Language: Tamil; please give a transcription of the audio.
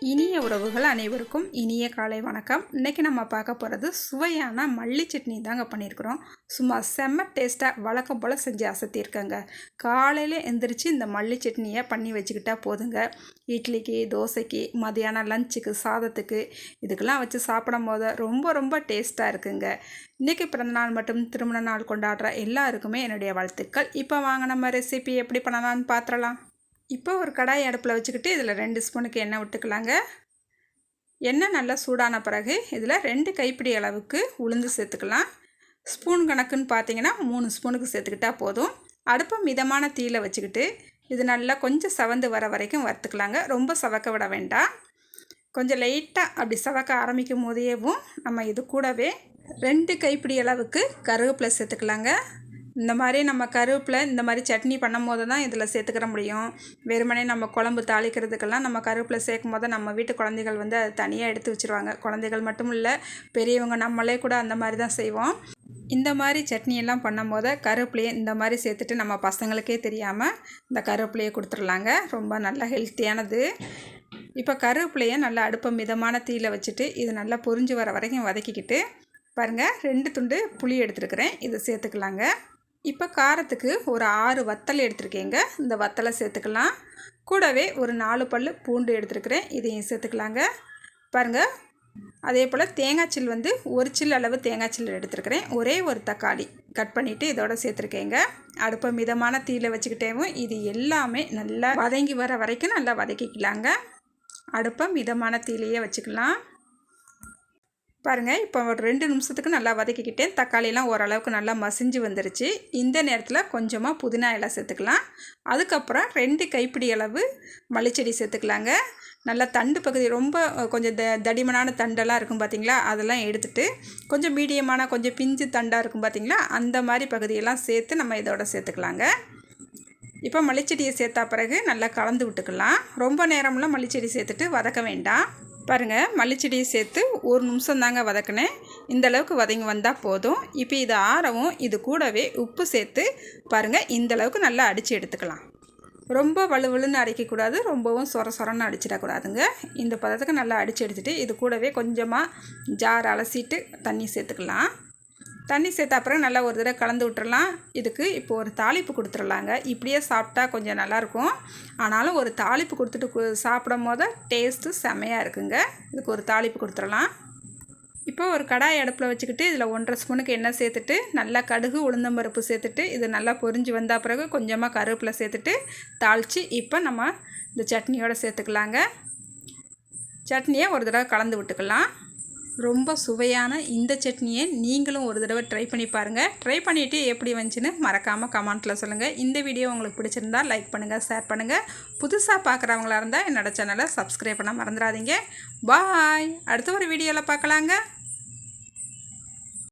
இனிய உறவுகள் அனைவருக்கும் இனிய காலை வணக்கம். இன்றைக்கி நம்ம பார்க்க போகிறது சுவையான மல்லி சட்னி தாங்க பண்ணியிருக்கிறோம். சும்மா செம்ம டேஸ்ட்டாக வழக்கம் போல் செஞ்சு அசத்தியிருக்கேங்க. காலையில் எந்திரிச்சு இந்த மல்லி சட்னியை பண்ணி வச்சுக்கிட்டா போதுங்க. இட்லிக்கு தோசைக்கு மதியானம் லஞ்சுக்கு சாதத்துக்கு இதுக்கெல்லாம் வச்சு சாப்பிடும் போது ரொம்ப ரொம்ப டேஸ்ட்டாக இருக்குங்க. இன்றைக்கி பிறந்தநாள் மற்றும் திருமண நாள் கொண்டாடுற எல்லாருக்குமே என்னுடைய வாழ்த்துக்கள். இப்போ வாங்க நம்ம ரெசிபி எப்படி பண்ணலான்னு பார்த்துடலாம் இப்போ ஒரு கடாய் அடுப்பில் வச்சுக்கிட்டு இதில் ரெண்டு ஸ்பூனுக்கு எண்ணெய் விட்டுக்கலாங்க. எண்ணெய் நல்லா சூடான பிறகு இதில் ரெண்டு கைப்பிடி அளவுக்கு உளுந்து சேர்த்துக்கலாம். ஸ்பூன் கணக்குன்னு பார்த்தீங்கன்னா மூணு ஸ்பூனுக்கு சேர்த்துக்கிட்டா போதும். அடுப்பை மிதமான தீயில் வச்சுக்கிட்டு இது நல்லா கொஞ்சம் சவந்து வர வரைக்கும் வறுத்துக்கலாங்க. ரொம்ப சவக்க விட வேண்டாம். கொஞ்சம் லைட்டாக அப்படி சவக்க ஆரம்பிக்கும் போதேவும் நம்ம இது கூடவே ரெண்டு கைப்பிடி அளவுக்கு கருவேப்பிலை சேர்த்துக்கலாங்க. இந்த மாதிரி நம்ம கருவேப்பில் இந்த மாதிரி சட்னி பண்ணும் போது தான் இதில் சேர்த்துக்கிற முடியும். வெறுமனே நம்ம குழம்பு தாளிக்கிறதுக்கெல்லாம் நம்ம கருவேப்பிலை சேர்க்கும் போது நம்ம வீட்டு குழந்தைகள் வந்து அதை தனியாக எடுத்து வச்சுருவாங்க. குழந்தைகள் மட்டும் இல்லை பெரியவங்க நம்மளே கூட அந்த மாதிரி தான் செய்வோம். இந்த மாதிரி சட்னியெல்லாம் பண்ணும் போது கருவேப்பிலையை இந்த மாதிரி சேர்த்துட்டு நம்ம பசங்களுக்கே தெரியாமல் இந்த கருவேப்பிலையை கொடுத்துர்லாங்க ரொம்ப நல்ல ஹெல்த்தியானது. இப்போ கருவேப்பிலையை நல்லா அடுப்பை மிதமான தீயில் வச்சுட்டு இது நல்லா பொறிஞ்சு வர வரைக்கும் வதக்கிக்கிட்டு பாருங்கள் ரெண்டு துண்டு புளி எடுத்துருக்குறேன். இதை சேர்த்துக்கலாங்க. இப்போ காரத்துக்கு ஒரு ஆறு வத்தல் எடுத்துருக்கேங்க. இந்த வத்தலை சேர்த்துக்கலாம். கூடவே ஒரு நாலு பல் பூண்டு எடுத்துருக்குறேன். இதையும் சேர்த்துக்கலாங்க. பாருங்கள் அதே போல் தேங்காய் சில் வந்து ஒரு சில் அளவு தேங்காய் சில் எடுத்துருக்கிறேன். ஒரே ஒரு தக்காளி கட் பண்ணிவிட்டு இதோட சேர்த்துருக்கேங்க. அடுப்பை மிதமான தீயில் வச்சுக்கிட்டேவும் இது எல்லாமே நல்லா வதங்கி வர வரைக்கும் நல்லா வதக்கிக்கலாங்க. அடுப்பை மிதமான தீலையே வச்சுக்கலாம். பாருங்கள் இப்போ ஒரு ரெண்டு நிமிஷத்துக்கு நல்லா வதக்கிக்கிட்டேன் தக்காளியெலாம் ஓரளவுக்கு நல்லா மசிஞ்சு வந்துருச்சு. இந்த நேரத்தில் கொஞ்சமாக புதினா இலை சேர்த்துக்கலாம். அதுக்கப்புறம் ரெண்டு கைப்பிடி அளவு மல்லிச்செடி சேர்த்துக்கலாங்க. நல்லா தண்டு பகுதி ரொம்ப கொஞ்சம் த தடிமனான தண்டெல்லாம் இருக்கும் பார்த்திங்களா அதெல்லாம் எடுத்துகிட்டு கொஞ்சம் மீடியமான கொஞ்சம் பிஞ்சு தண்டாக இருக்கும் பார்த்திங்களா அந்த மாதிரி பகுதியெல்லாம் சேர்த்து நம்ம இதோட சேர்த்துக்கலாங்க. இப்போ மல்லிச்செடியை சேர்த்தா பிறகு நல்லா கலந்து விட்டுக்கலாம். ரொம்ப நேரம்லாம் மல்லிச்செடி சேர்த்துட்டு வதக்க வேண்டாம். பாருங்கள் மல்லிச்செடியை சேர்த்து ஒரு நிமிஷம் தாங்க வதக்கினேன். இந்தளவுக்கு வதங்கி வந்தால் போதும். இப்போ இது ஆறவும் இது கூடவே உப்பு சேர்த்து பாருங்கள் இந்தளவுக்கு நல்லா அடித்து எடுத்துக்கலாம். ரொம்ப வலுவலுன்னு அடிக்கக்கூடாது ரொம்பவும் சொர சொரன்னு அடிச்சிடக்கூடாதுங்க. இந்த பதத்துக்கு நல்லா அடித்து எடுத்துகிட்டு இது கூடவே கொஞ்சமாக ஜார் அலசிட்டு தண்ணி சேர்த்துக்கலாம். தண்ணி சேர்த்த அப்புறம் நல்லா ஒரு தடவை கலந்து விட்டுறலாம். இதுக்கு இப்போ ஒரு தாளிப்பு கொடுத்துடலாங்க. இப்படியே சாப்பிட்டா கொஞ்சம் நல்லாயிருக்கும். ஆனாலும் ஒரு தாளிப்பு கொடுத்துட்டு சாப்பிடும் போது டேஸ்ட்டு செமையாக இருக்குங்க. இதுக்கு ஒரு தாளிப்பு கொடுத்துடலாம். இப்போ ஒரு கடாய் அடுப்பில் வச்சுக்கிட்டு இதில் ஒன்றரை ஸ்பூனுக்கு எண்ணெய் சேர்த்துட்டு நல்லா கடுகு உளுந்தம்பருப்பு சேர்த்துட்டு இது நல்லா பொரிஞ்சு வந்த பிறகு கொஞ்சமாக கருவேப்பிலை சேர்த்துட்டு தாளித்து இப்போ நம்ம இந்த சட்னியோடு சேர்த்துக்கலாங்க. சட்னியை ஒரு தடவை கலந்து விட்டுக்கலாம். ரொம்ப சுவையான இந்த சட்னியை நீங்களும் ஒரு தடவை ட்ரை பண்ணி பாருங்கள் ட்ரை பண்ணிவிட்டு எப்படி வந்துச்சுன்னு மறக்காமல் கமெண்ட்டில் சொல்லுங்கள் இந்த வீடியோ உங்களுக்கு பிடிச்சிருந்தா லைக் பண்ணுங்கள் ஷேர் பண்ணுங்கள் புதுசாக பார்க்குறவங்களா இருந்தால் என்னோடய சேனலை சப்ஸ்கிரைப் பண்ண மறந்துடாதீங்க. பாய் அடுத்த ஒரு வீடியோவில் பார்க்கலாங்க.